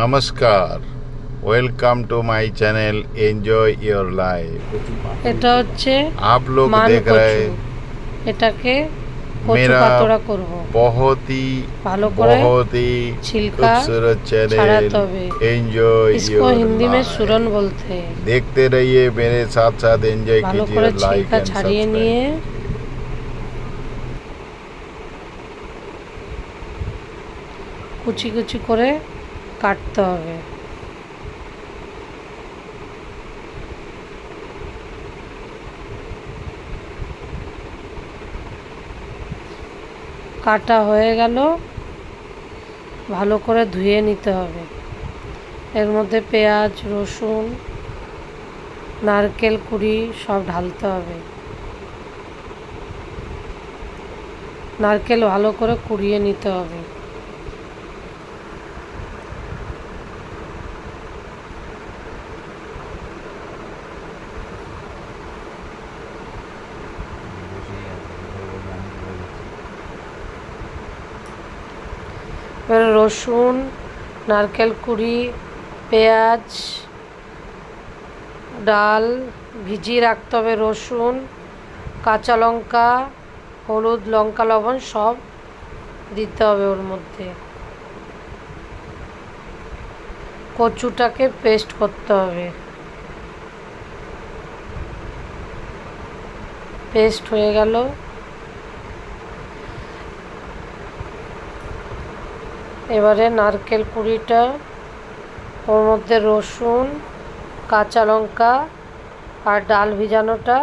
নমস্কার welcome to my channel enjoy your life এটা হচ্ছে आप लोग মান देख रहे কচু এটাকে কচু मेरा পাতোড়া করব बहुत ही ভালো করে बहुत ही छिलका खूबसूरत चैनल छड़ाते हुए। एंजॉय इसको योर हिंदी में लाइफ सुरन बोलते हैं देखते रहिए मेरे साथ साथ एंजॉय ভালো कीजिए করে लाइक ছিলকা एंड ছাড়িয়ে নিয়ে কুচি কুচি করে কাটতে হবে। কাটা হয়ে গেল। ভালো করে ধুয়ে নিতে হবে। এর মধ্যে পেঁয়াজ, রসুন, নারকেল, কুড়ি সব ঢালতে হবে। নারকেল ভালো করে কুড়িয়ে নিতে হবে। এবার রসুন, নারকেল কুড়ি, পেঁয়াজ, ডাল ভিজিয়ে রাখতে হবে রসুন, কাঁচা লঙ্কা, হলুদ, লঙ্কা, লবণ সব দিতে হবে ওর মধ্যে। কচুটাকে পেস্ট করতে হবে। পেস্ট হয়ে গেল। এবারে নারকেল কুড়িটা, ওর মধ্যে রসুন, কাঁচা লঙ্কা আর ডাল ভিজানোটা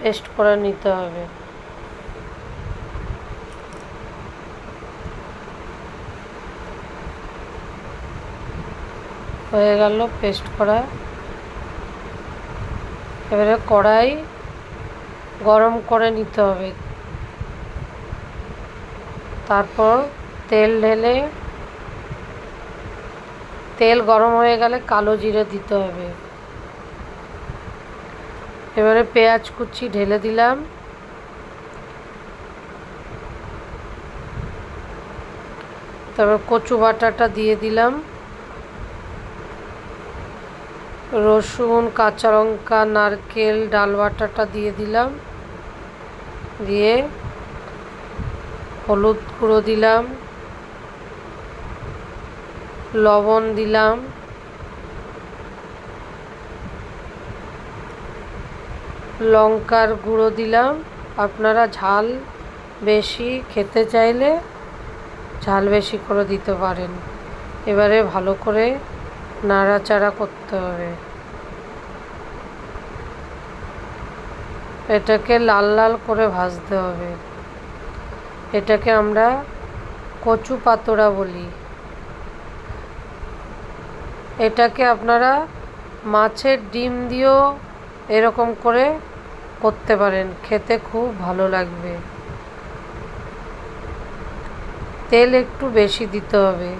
পেস্ট করে নিতে হবে। হয়ে গেল পেস্ট করা। এবারে কড়াই গরম করে নিতে হবে। তারপর তেল ঢেলে তেল গরম হয়ে গেলে কালো জিরে দিতে হবে। এবারে পেঁয়াজ কুচি ঢেলে দিলাম। তারপর কচু বাটাটা দিয়ে দিলাম। রসুন, কাঁচা লঙ্কা, নারকেল, ডাল বাটাটা দিয়ে দিলাম। দিয়ে হলুদ গুঁড়ো দিলাম। লবণ দিলাম। লঙ্কার গুঁড়ো দিলাম। আপনারা ঝাল বেশি খেতে চাইলে ঝাল বেশি করে দিতে পারেন। এবারে ভালো করে নাড়াচাড়া করতে হবে। এটাকে লাল লাল করে ভাজতে হবে। এটাকে আমরা কচু পাতোড়া বলি। এটাকে আপনারা মাছের ডিম দিয়েও এরকম করে করতে পারেন। খেতে খুব ভালো লাগবে। তেল একটু বেশি দিতে হবে।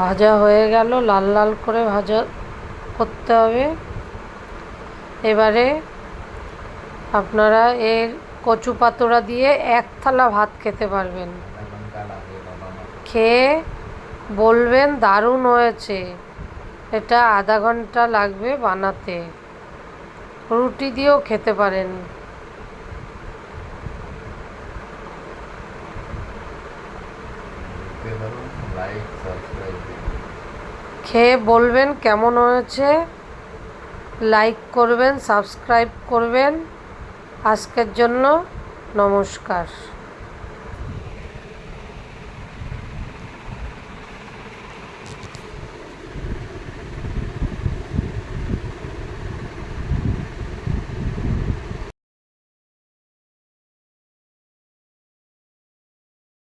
ভাজা হয়ে গেল, লাল লাল করে ভাজা করতে হবে। এবারে আপনারা এর কচু পাতরা দিয়ে এক থালা ভাত খেতে পারবেন। খেয়ে বলবেন দারুণ হয়েছে। এটা আধা ঘণ্টা লাগবে বানাতে। রুটি দিয়েও খেতে পারেন। লাইক খেয়ে বলবেন কেমন হয়েছে। লাইক করবেন সাবস্ক্রাইব করবেন। আজকের জন্য নমস্কার।